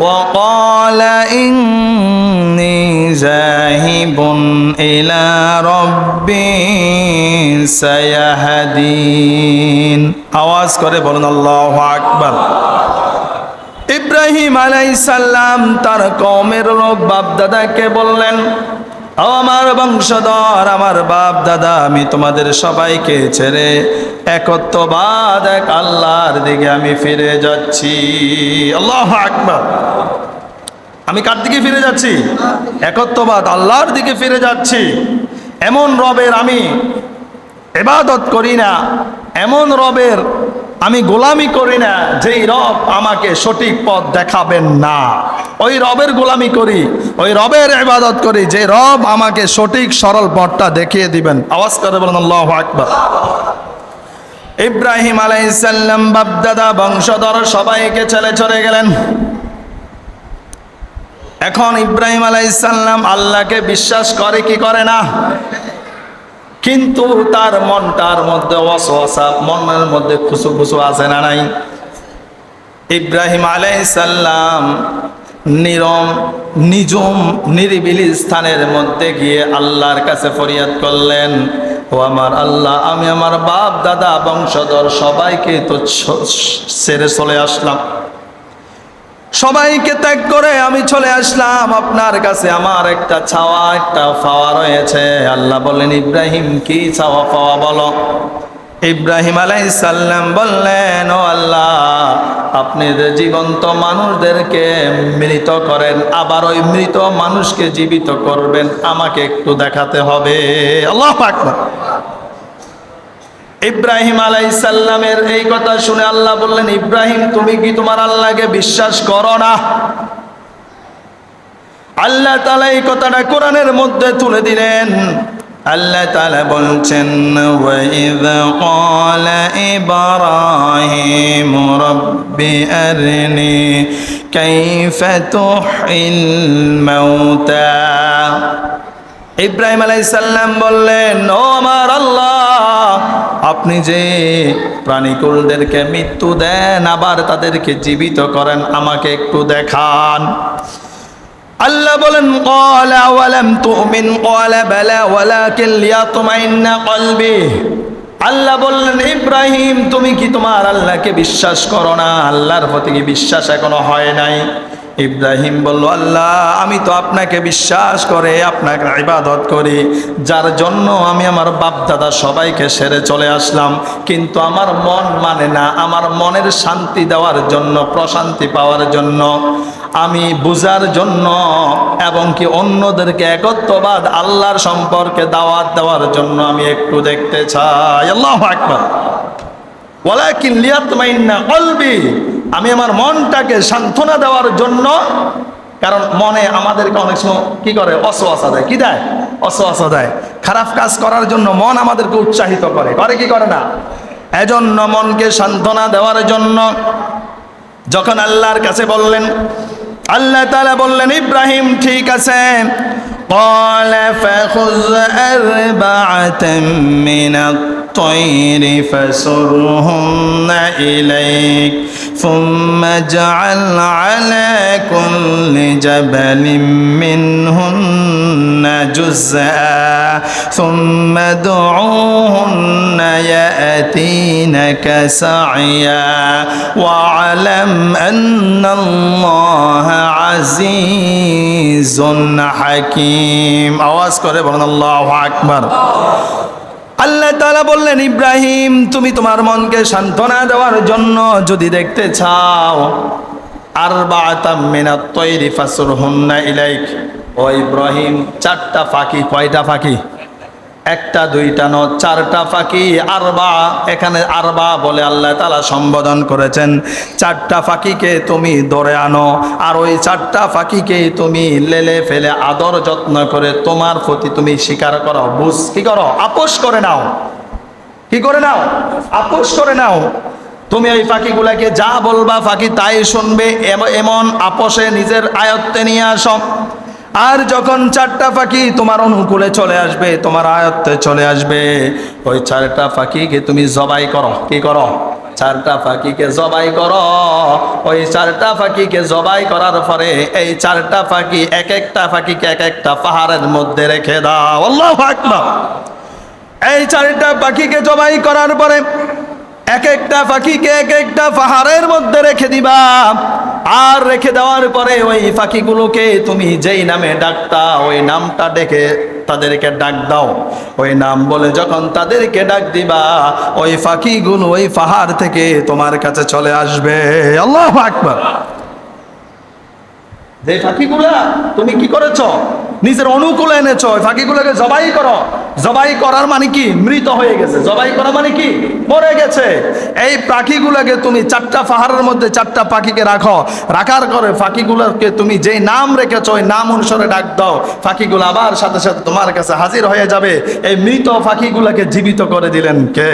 وقال إني ذاهب إلى ربي سيهدين আওয়াজ করে বলুন আল্লাহু আকবার ইব্রাহিম আলাইসাল্লাম তার কমের লোক বাপ দাদাকে বললেন "ও আমার বংশধর, আমার বাপ দাদা, আমি তোমাদের সবাইকে ছেড়ে একত্ববাদ, এক আল্লাহর দিকে আমি ফিরে যাচ্ছি। আল্লাহ আকবার। আমি কার দিকে ফিরে যাচ্ছি? একত্ববাদ, আল্লাহর দিকে ফিরে যাচ্ছি। এমন রবের আমি এবাদত করি না, এমন রবের আমি গোলামি করি না, যেই রব আমাকে সঠিক পথ দেখাবেন না। ওই রবের গোলামি করি, ওই রবের ইবাদত করি, যে রব আমাকে সঠিক, সরল পথটা দেখিয়ে দিবেন। আওয়াজ করে বলেন, আল্লাহ আকবার। ইব্রাহিম আলাইসাল্লাম বাপদাদা, বংশধর সবাইকে ছেলে চলে গেলেন। এখন ইব্রাহিম আলাইসাল্লাম আল্লাহকে বিশ্বাস করে কি করে না? কিন্তু তার মনটার মধ্যে অসহসা, মনের মধ্যে খুশু খুশু আছে না নাই? ইব্রাহিম আলাইসাল্লাম নিরম নিজম নিরিবিলি স্থানের মধ্যে গিয়ে আল্লাহর কাছে ফরিয়াদ করলেন। ও আমার আল্লাহ, আমি আমার বাপ, দাদা, বংশধর সবাইকে তো ছেড়ে চলে আসলাম। সবাইকে ত্যাগ করে আমি চলে আসলাম। আপনার কাছে আমার একটা ছাওয়া একটা ফাওয়া রয়েছে। আল্লাহ বলেন ইব্রাহিম, কি ছাওয়া পাওয়া বলো? ইব্রাহিম আলাইসাল্লাম বললেন, ও আল্লাহ, আপনি জীবন্ত মানুষদেরকে মৃত করেন, আবার ওই মৃত মানুষকে জীবিত করবেন, আমাকে একটু দেখাতে হবে। আল্লাহ আকবার। ইব্রাহিম আলাইসাল্লামের এই কথা শুনে আল্লাহ বললেন, ইব্রাহিম, তুমি কি তোমার আল্লাহকে বিশ্বাস করো না? আল্লাহ তালা এই কথাটা কোরআনের মধ্যে তুলে দিলেন। আল্লাহ তালা বলছেন وَإِذْ قَالَ إِبْرَاهِيمُ رَبِّ أَرِنِي كَيْفَ تُحْيِي الْمَوْتَى ইব্রাহিম আলাইসাল্লাম বললেন ও আমার আল্লাহ আপনি যে প্রাণীকুলদেরকে মৃত্যু দেন আবার তাদেরকে জীবিত করেন আমাকে একটু দেখান আল্লাহ বলেন ক্বালা ওয়ালাম তুমিন ওয়ালা বালা ওয়ালাকিন লিয়াতমাইন্না কলবি। আল্লাহ বললেন, ইব্রাহিম, তুমি কি তোমার আল্লাহকে বিশ্বাস করো না? আল্লাহর প্রতি কি বিশ্বাস এখনও হয় নাই? ইব্রাহিম বলল, আল্লাহ, আমি তো আপনাকে বিশ্বাস করে, আপনাকে ইবাদত করি। যার জন্য আমি আমার বাপ দাদা সবাইকে সেরে চলে আসলাম। কিন্তু আমার মন মানে না, আমার মনের শান্তি দেওয়ার জন্য, প্রশান্তি পাওয়ার জন্য। আমি বুঝার জন্য এবং কি অন্যদেরকে একত্ববাদ আল্লাহর সম্পর্কে দাওয়াত দেওয়ার জন্য আমি একটু দেখতে চাই। আল্লাহ আকবার। ওয়ালাকিন লিয়াতমাইন্না কলবি। আমি আমার মনটাকে সান্ত্বনা দেওয়ার জন্য কারণ মনে আমাদেরকে অনেক সময় কি করে অসোয়াশা দেয় কি দেয় অসোয়াশা দেয় খারাপ কাজ করার জন্য মন আমাদেরকে উৎসাহিত করে করে কি করে না এজন্য মনকে সান্ত্বনা দেওয়ার জন্য যখন আল্লাহর কাছে বললেন আল্লাহ তাআলা বললেন ইব্রাহিম ঠিক আছে قال فخذ أربعة من الطير فسرهن إليك ثم اجعل على كل جبل منهن جزءا ثم ادعوهن يأتينك سعيا واعلم أن الله عزيز حكيم আওয়াজ করে বলেন আল্লাহু আকবার আল্লাহ তালা বললেন, ইব্রাহিম, তুমি তোমার মনকে সান্ত্বনা দেওয়ার জন্য যদি দেখতে চাও আর ও ইব্রাহিম, চারটা ফাঁকি, কয়টা ফাঁকি? একটা, দুইটা ন চারটা ফাঁকি, আরবা। এখানে আরবা বলে আল্লাহ তালা সম্বোধন করেছেন। চারটা ফাঁকিকে তুমি ধরে আনো, আর ওই চারটা ফাঁকিকে তুমি লেলে ফেলে আদর যত্ন করে তোমার প্রতি তুমি স্বীকার করো। বুঝ, কি করো? আপোষ করে নাও। কি করে নাও? আপোষ করে নাও। তুমি ওই পাখিগুলাকে যা বলবা পাখি তাই শুনবে এমন আপোষে নিজের আয়ত্তে নিয়ে আসো। আর যখন চারটা পাখি তোমার অনুকূলে চলে আসবে, তোমার আয়ত্তে চলে আসবে, ওই চারটা পাখিকে তুমি জবাই করো। কি করো? চারটা পাখিকে জবাই করো। ওই চারটা পাখিকে জবাই করার পরে এই চারটা পাখি এক একটা পাখিকে এক একটা পাহাড়ের মধ্যে রেখে দাও। আল্লাহ আকবার। এই চারটা পাখিকে জবাই করার পরে এক একটা পাখিকে এক একটা পাহাড়ের মধ্যে রেখে দিবা। আর রেখে দেওয়ার পরে ওই পাখিগুলোকে তুমি যেই নামে ডাকতা, ওই নামটা ডেকে তাদেরকে ডাক দাও। ওই নাম বলে যখন তাদেরকে ডাক দিবা, ওই পাখিগুলো ওই পাহাড় থেকে তোমার কাছে চলে আসবে। আল্লাহ আকবর। যে পাখিগুলা তুমি কি করেছ? নিজের অনুকূলে এনেছো, ফাঁকিগুলোকে জবাই করো। জবাই করার মানে কি? মৃত হয়ে গেছে। জবাই করা মানে কি? মরে গেছে। এই পাখিগুলোকে তুমি চারটা পাহাড়ের মধ্যে চারটা পাখিকে রাখো। রাখার করে পাখিগুলোকে তুমি যেই নাম রেখেছ, ওই নাম অনুসারে ডাক দাও। পাখিগুলো আবার সাথে সাথে তোমার কাছে হাজির হয়ে যাবে। এই মৃত পাখিগুলোকে জীবিত করে দিলেন কে?